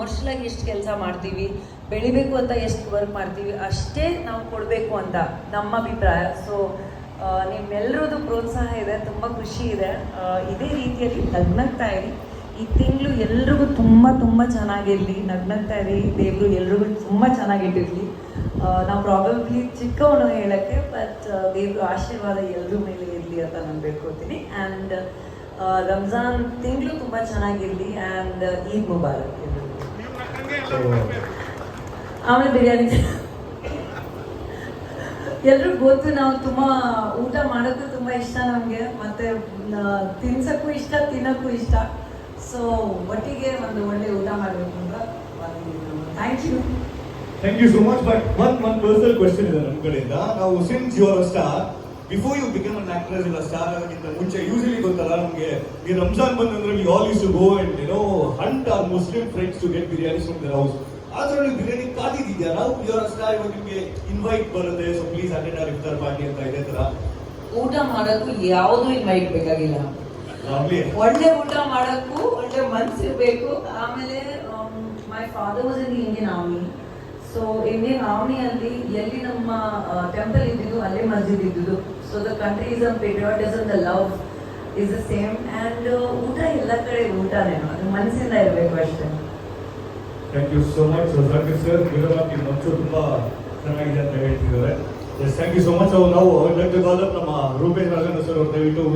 Commercial ಆಗಿ ಎಷ್ಟು ಕೆಲಸ ಮಾಡ್ತೀವಿ, ಬೆಳಿಬೇಕು ಅಂತ ಎಷ್ಟು ವರ್ಕ್ ಮಾಡ್ತೀವಿ, ಅಷ್ಟೇ ನಾವು ಕೊಡಬೇಕು ಅಂತ ನಮ್ಮ ಅಭಿಪ್ರಾಯ. ಸೊ ನಿಮ್ಮೆಲ್ಲರದು ಪ್ರೋತ್ಸಾಹ ಇದೆ, ತುಂಬ ಖುಷಿ ಇದೆ. ಇದೇ ರೀತಿಯಲ್ಲಿ ನಗ್ನಗ್ತಾ ಇರಿ. ಈ ತಿಂಗಳು ಎಲ್ರಿಗೂ ತುಂಬ ತುಂಬ ಚೆನ್ನಾಗಿರಲಿ. ನಗ್ನಗ್ತಾ ಇರಿ. ದೇವರು ಎಲ್ರಿಗೂ ತುಂಬ ಚೆನ್ನಾಗಿಟ್ಟಿರಲಿ ನಾವು ಪ್ರಾಬಬ್ಲಿ ಚಿಕ್ಕವನು ಹೇಳೋಕ್ಕೆ ಬಟ್ ದೇವರು ಆಶೀರ್ವಾದ ಎಲ್ಲರ ಮೇಲೆ ಇರಲಿ ಅಂತ ನಾನು ಬೇಡ್ಕೊತೀನಿ. ಆ್ಯಂಡ್ ರಂಜಾನ್ ತಿಂಗಳು ತುಂಬ ಚೆನ್ನಾಗಿರಲಿ. ಆ್ಯಂಡ್ ಈದ್ ಮುಬಾರಕ್ ಆಮೇಲೆ ಬಿರಿಯಾನಿ ಎಲ್ರಿಗೂ ಗೊತ್ತು ನಾವು ತುಂಬ ಊಟ ಮಾಡೋದು ತುಂಬ ಇಷ್ಟ ನಮಗೆ. ಮತ್ತೆ ತಿನ್ಸಕ್ಕೂ ಇಷ್ಟ ತಿನ್ನೋಕ್ಕೂ ಇಷ್ಟ. ಸೊ ಒಟ್ಟಿಗೆ ಒಂದು ಒಳ್ಳೆ ಊಟ ಮಾಡಬೇಕು ಅಂತ thank you thank you so much but one one personal question ಇದೆ ನಮ್ಮ ಕಡೆಯಿಂದ. ನಾವು since your star before you become an actress ಇಲ್ಲ ಸ್ಟಾರ್ ಆಗೋಕ್ಕಿಂತ ಮುಂಚೆ ಯೂಶಲಿ ಗೊತ್ತಲ್ಲ ನಮಗೆ ಈ Ramzan ಬಂದಂದ್ರೆ we all used to go and you know hunt our Muslim friends to get biryani from their house ಆದ್ರೆ ನೀವು ಬಿರಿಯಾನಿ ಕಾದಿದ್ದೀಯಾ ನಾವು ಯು ಆರ್ ಸ್ಟಾರ್ ಇವಾಗ ನಿಮಗೆ ಇನ್ವೈಟ್ ಬರುತ್ತೆ so please attend our iftar party ಅಂತ ಇದೆ ತರ. ಊಟ ಮಾಡೋಕ್ಕೂ ಯಾವುದೂ ಇನ್ವೈಟ್ ಬೇಕಾಗಿಲ್ಲ. ಒಳ್ಳೆ ಊಟ ಮಾಡೋಕ್ಕೂ ಒಳ್ಳೆ ಮನ್ಸಿರ್ಬೇಕು ಆಮೇಲೆ my father was in Indian army so Indian ಆರ್ಮಿಯಲ್ಲಿ ಎಲ್ಲಿ ನಮ್ಮ ಟೆಂಪಲ್ ಇದ್ದಿದ್ದು ಅಲ್ಲೇ ಮಸ್ಜಿದ್ ಇದ್ದಿದ್ದು. So the country is a patriotism the love is the same and ಊಟ ಎಲ್ಲ ಕಡೆ ಊಟನೇನು ಅದು ಮನಸ್ಸಿಂದ ಇರಬೇಕು ಅಷ್ಟೇ. ಥ್ಯಾಂಕ್ ಯು ಸೋ ಮಚ್ ಸಾಕಿ ಸರ್ ಗುಜರಾತಿ ಮಂಚು ತುಂಬ ಚೆನ್ನಾಗಿದೆ ಅಂತ ಹೇಳ್ತಿದ್ದಾರೆ. Yes thank you so much ನಾವು ನಾವು ನಮ್ಮ ರೂಪೇಶ್ ರಾಜೇಂದ್ರ ಸರ್ ಅವ್ರು ದಯವಿಟ್ಟು